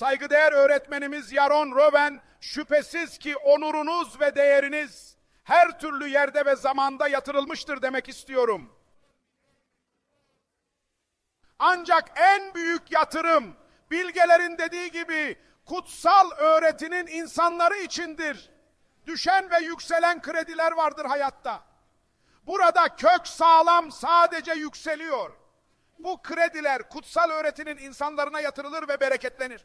Saygıdeğer öğretmenimiz Yaron Roven şüphesiz ki onurunuz ve değeriniz her türlü yerde ve zamanda yatırılmıştır demek istiyorum. Ancak en büyük yatırım bilgelerin dediği gibi kutsal öğretinin insanları içindir. Düşen ve yükselen krediler vardır hayatta. Burada kök sağlam sadece yükseliyor. Bu krediler kutsal öğretinin insanlarına yatırılır ve bereketlenir.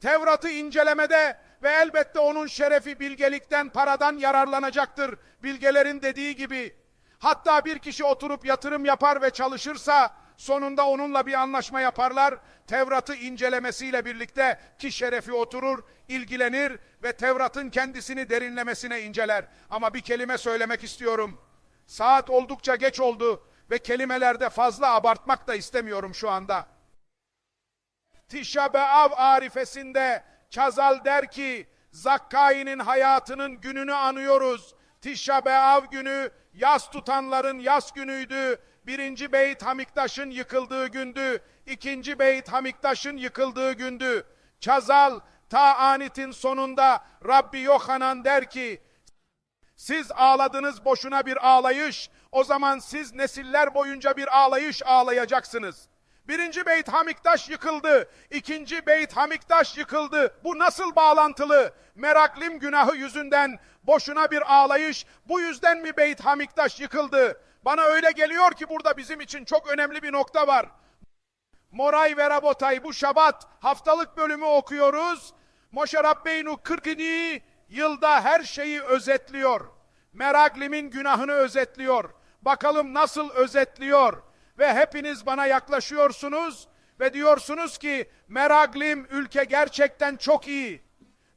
Tevrat'ı incelemede ve elbette onun şerefi bilgelikten, paradan yararlanacaktır. Bilgelerin dediği gibi. Hatta bir kişi oturup yatırım yapar ve çalışırsa sonunda onunla bir anlaşma yaparlar. Tevrat'ı incelemesiyle birlikte ki şerefi oturur, ilgilenir ve Tevrat'ın kendisini derinlemesine inceler. Ama bir kelime söylemek istiyorum. Saat oldukça geç oldu ve kelimelerde fazla abartmak da istemiyorum şu anda. Tişa Beav arifesinde Çazal der ki Zakkai'nin hayatının gününü anıyoruz. Tişa Beav günü yas tutanların yas günüydü. Birinci Beyt Hamiktaş'ın yıkıldığı gündü. İkinci Beyt Hamiktaş'ın yıkıldığı gündü. Çazal ta anitin sonunda Rabbi Yohanan der ki siz ağladınız boşuna bir ağlayış. O zaman siz nesiller boyunca bir ağlayış ağlayacaksınız. Birinci Beyt Hamiktaş yıkıldı. ikinci Beyt Hamiktaş yıkıldı. Bu nasıl bağlantılı? Meraklim günahı yüzünden boşuna bir ağlayış. Bu yüzden mi Beyt Hamiktaş yıkıldı? Bana öyle geliyor ki burada bizim için çok önemli bir nokta var. Moray ve Rabotay bu Şabat haftalık bölümü okuyoruz. Moşe Rabbeynu 40. yılda her şeyi özetliyor. Meraglim'in günahını özetliyor. Bakalım nasıl özetliyor. Ve hepiniz bana yaklaşıyorsunuz ve diyorsunuz ki Meraglim ülke gerçekten çok iyi.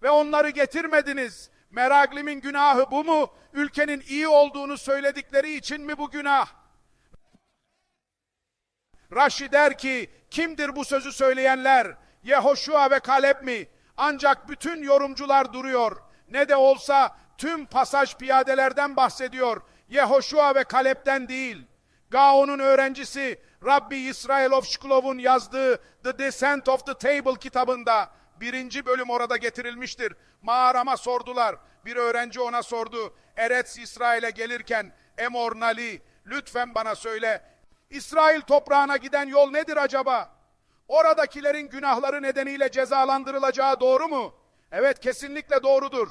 Ve onları getirmediniz. Meraglim'in günahı bu mu? Ülkenin iyi olduğunu söyledikleri için mi bu günah? Raşi der ki kimdir bu sözü söyleyenler? Yehoşua ve Kalep mi? Ancak bütün yorumcular duruyor. Ne de olsa tüm pasaj piyadelerden bahsediyor. Yehoşua ve Kalep'ten değil. Gaon'un öğrencisi Rabbi İsrailov Shkulov'un yazdığı The Descent of the Table kitabında birinci bölüm orada getirilmiştir. Mağarama sordular. Bir öğrenci ona sordu. Eretz İsrail'e gelirken Emor Nali lütfen bana söyle İsrail toprağına giden yol nedir acaba? Oradakilerin günahları nedeniyle cezalandırılacağı doğru mu? Evet kesinlikle doğrudur.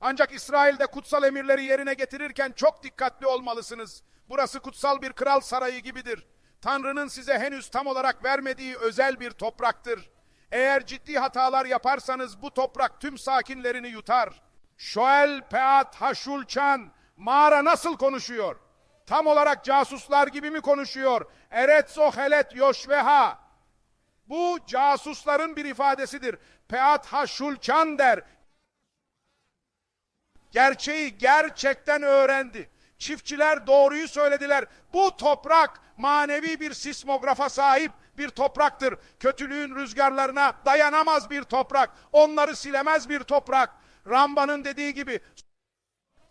Ancak İsrail'de kutsal emirleri yerine getirirken çok dikkatli olmalısınız. Burası kutsal bir kral sarayı gibidir. Tanrı'nın size henüz tam olarak vermediği özel bir topraktır. Eğer ciddi hatalar yaparsanız bu toprak tüm sakinlerini yutar. Şoel Peat Haşulçan mağara nasıl konuşuyor? Tam olarak casuslar gibi mi konuşuyor? Eretzo helet yoşveha. Bu casusların bir ifadesidir. Peat Haşulçan der. Gerçeği gerçekten öğrendi. Çiftçiler doğruyu söylediler. Bu toprak manevi bir sismografa sahip bir topraktır. Kötülüğün rüzgarlarına dayanamaz bir toprak. Onları silemez bir toprak. Ramba'nın dediği gibi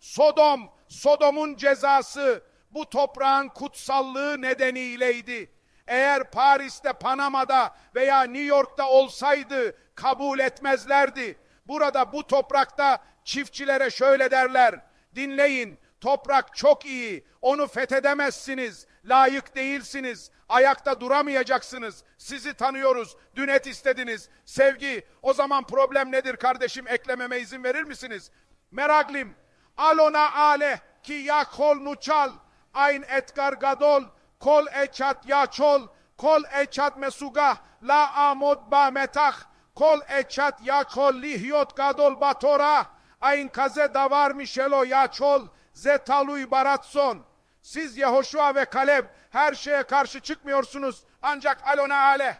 Sodom, Sodom'un cezası bu toprağın kutsallığı nedeniyleydi. Eğer Paris'te, Panama'da veya New York'ta olsaydı kabul etmezlerdi. Burada bu toprakta çiftçilere şöyle derler. Dinleyin, toprak çok iyi, onu fethedemezsiniz, layık değilsiniz, ayakta duramayacaksınız, sizi tanıyoruz, dün et istediniz, sevgi, o zaman problem nedir kardeşim eklememe izin verir misiniz? Meraglim, alona ale ki yakol nuçal, ayn etgar gadol, kol eçat yaçol, kol eçat mesuga, la amod ba metah, kol eçat yakol lihyot gadol batora, ayn kaze davar mişelo yaçol, zetaluy baratson. Siz Yehoşua ve Kaleb her şeye karşı çıkmıyorsunuz. Ancak alona ale.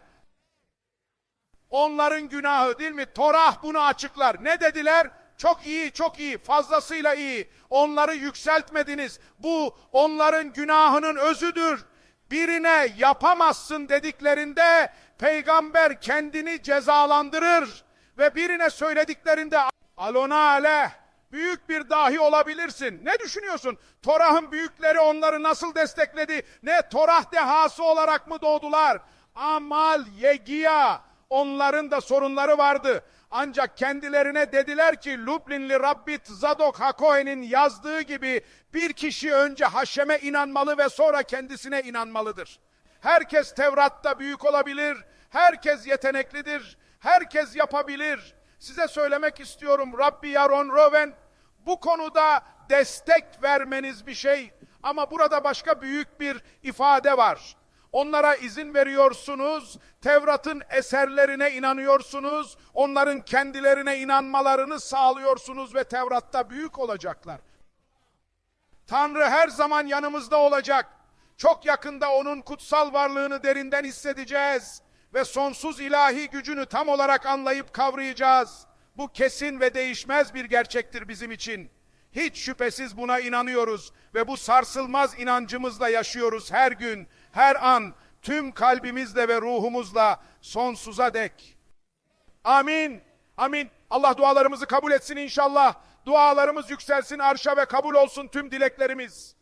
Onların günahı değil mi? Torah bunu açıklar. Ne dediler? Çok iyi, çok iyi, fazlasıyla iyi. Onları yükseltmediniz. Bu onların günahının özüdür. Birine yapamazsın dediklerinde peygamber kendini cezalandırır. Ve birine söylediklerinde alona ale büyük bir dahi olabilirsin. Ne düşünüyorsun? Torah'ın büyükleri onları nasıl destekledi? Ne Torah dehası olarak mı doğdular? Amal yegiya onların da sorunları vardı. Ancak kendilerine dediler ki Lublinli Rabbit Zadok Hakohe'nin yazdığı gibi bir kişi önce Haşem'e inanmalı ve sonra kendisine inanmalıdır. Herkes Tevrat'ta büyük olabilir, herkes yeteneklidir, herkes yapabilir. Size söylemek istiyorum Rabbi Yaron Roven bu konuda destek vermeniz bir şey ama burada başka büyük bir ifade var. Onlara izin veriyorsunuz, Tevrat'ın eserlerine inanıyorsunuz, onların kendilerine inanmalarını sağlıyorsunuz ve Tevrat'ta büyük olacaklar. Tanrı her zaman yanımızda olacak. Çok yakında onun kutsal varlığını derinden hissedeceğiz ve sonsuz ilahi gücünü tam olarak anlayıp kavrayacağız. Bu kesin ve değişmez bir gerçektir bizim için. Hiç şüphesiz buna inanıyoruz ve bu sarsılmaz inancımızla yaşıyoruz her gün, her an, tüm kalbimizle ve ruhumuzla sonsuza dek. Amin. Amin. Allah dualarımızı kabul etsin inşallah. Dualarımız yükselsin arşa ve kabul olsun tüm dileklerimiz.